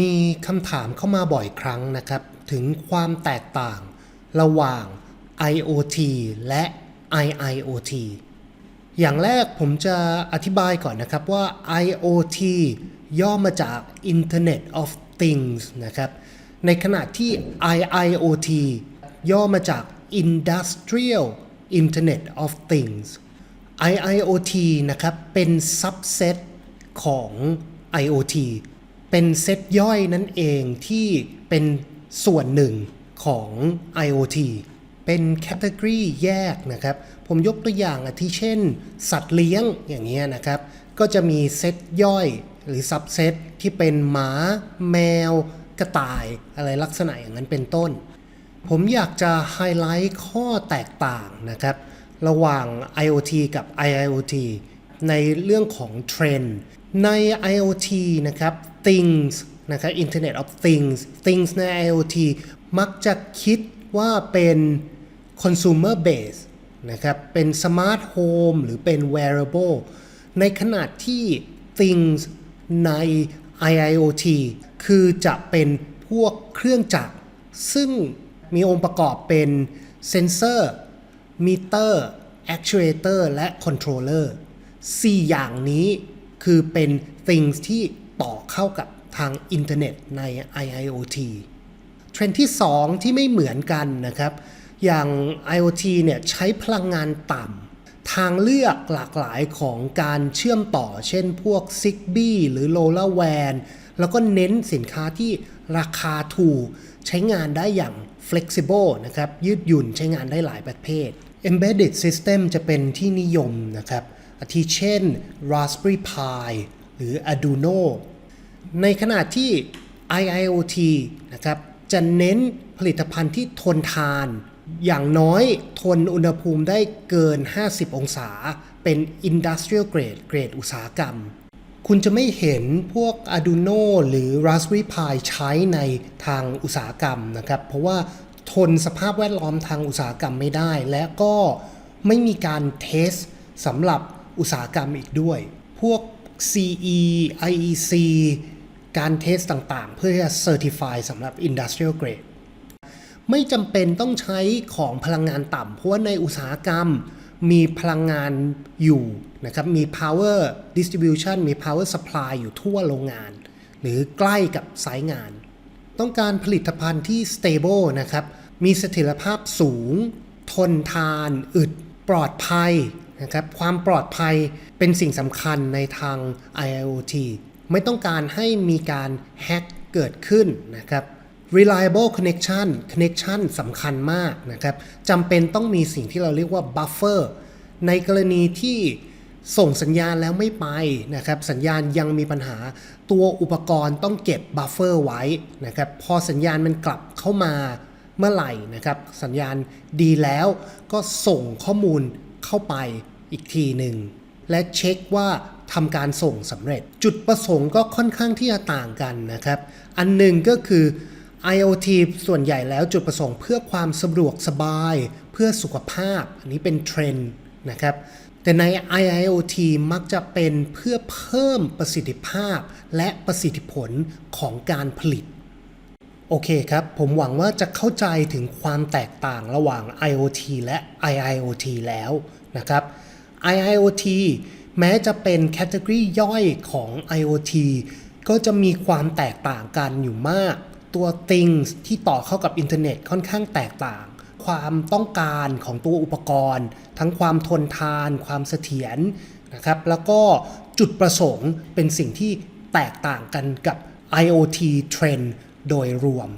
มีคำถามเข้ามาบ่อยครั้งนะครับ ถึงความแตกต่างระหว่าง IoT และ IIoT อย่างแรกผมจะอธิบายก่อนนะครับว่า IoT ย่อมาจาก Internet of Things นะครับ ในขณะที่ IIoT ย่อมาจาก Industrial Internet of Things IIoT นะครับ เป็น subset ของ IoT เป็นเซตย่อยนั่นเองที่เป็นส่วนหนึ่งของ IoT เป็นแคตตากรีแยกนะครับ ผมยกตัวอย่างอาทิเช่น สัตว์เลี้ยงอย่างเงี้ยนะครับ ก็จะมีเซตย่อยหรือซับเซตที่เป็นหมา แมว กระต่ายอะไรลักษณะอย่างนั้นเป็นต้น ผมอยากจะไฮไลท์ข้อแตกต่างนะครับ ระหว่าง IoT กับ IIoT ในเรื่องของเทรนด์ใน IoT นะครับ things นะครับ Internet of Things things ใน IoT มักจะคิดว่าเป็น consumer base นะครับ เป็น smart home หรือเป็น wearable ในขณะที่ things ใน IIoT คือจะเป็นพวกเครื่องจักร ซึ่งมีองค์ประกอบเป็นเซนเซอร์มิเตอร์ actuator และ controller 4 อย่างนี้คือเป็น things ที่ต่อเข้ากับทางอินเทอร์เน็ตใน IIoT เทรนด์ที่ 2 ที่ไม่เหมือนกันนะครับ อย่าง IoT เนี่ยใช้พลังงานต่ำทางเลือกหลากหลายของการเชื่อมต่อ เช่นพวก Zigbee หรือ LoRaWAN แล้วก็เน้นสินค้าที่ราคาถูก ใช้งานได้อย่าง flexible นะครับ ยืดหยุ่นใช้งานได้หลายประเภท Embedded System จะเป็นที่นิยมนะครับ อาทิเช่น Raspberry Pi หรือ Arduino ในขณะที่ IIoT นะครับจะเน้นผลิตภัณฑ์ที่ทนทาน อย่างน้อยทนอุณหภูมิได้เกิน 50 องศา เป็น Industrial Grade เกรดอุตสาหกรรม คุณจะไม่เห็นพวก Arduino หรือ Raspberry Pi ใช้ในทางอุตสาหกรรมนะครับ เพราะว่าทนสภาพแวดล้อมทางอุตสาหกรรมไม่ได้ และก็ไม่มีการเทสสำหรับ อุตสาหกรรมอีกด้วย พวก CE IEC การเทสต่างๆ เพื่อที่จะ Certify สำหรับ Industrial Grade ไม่จำเป็นต้องใช้ของพลังงานต่ำ เพราะว่าในอุตสาหกรรมมีพลังงานอยู่นะครับ มี power distribution มี power supply อยู่ทั่วโรงงาน หรือใกล้กับไซต์งาน ต้องการผลิตภัณฑ์ที่ stable นะครับ มีเสถียรภาพสูง ทนทาน อึด ปลอดภัย นะครับความปลอดภัยเป็นสิ่งสำคัญในทาง IIoT ไม่ต้องการให้มีการแฮ็กเกิดขึ้นนะครับ reliable connection connection สำคัญมากนะครับจำเป็นต้องมีสิ่งที่เราเรียกว่า buffer ในกรณีที่ส่งสัญญาณแล้วไม่ไปนะครับสัญญาณยังมีปัญหาตัวอุปกรณ์ต้องเก็บ buffer ไว้นะครับพอสัญญาณมันกลับเข้ามาเมื่อไหร่นะครับสัญญาณดีแล้วก็ส่งข้อมูล เข้าไปอีกทีหนึ่ง และเช็คว่าทำการส่งสำเร็จ จุดประสงค์ก็ค่อนข้างที่จะต่างกันนะครับ อันหนึ่งก็คือ IoT ส่วนใหญ่แล้วจุดประสงค์เพื่อความสะดวกสบาย เพื่อสุขภาพ อันนี้เป็นเทรนด์นะครับแต่ใน IIoT มักจะเป็นเพื่อเพิ่มประสิทธิภาพและประสิทธิผลของการผลิต โอเคครับ ผมหวังว่าจะเข้าใจถึงความแตกต่างระหว่าง IoT และ IIoT แล้วนะครับ IIoT แม้จะเป็นแคตตากรีย่อยของ IoT ก็จะมีความแตกต่างกันอยู่มาก ตัว things ที่ต่อเข้ากับอินเทอร์เน็ตค่อนข้างแตกต่าง ความต้องการของตัวอุปกรณ์ ทั้งความทนทาน ความเสถียรนะครับ แล้วก็จุดประสงค์เป็นสิ่งที่แตกต่างกันกับ IoT Trend โดยรวม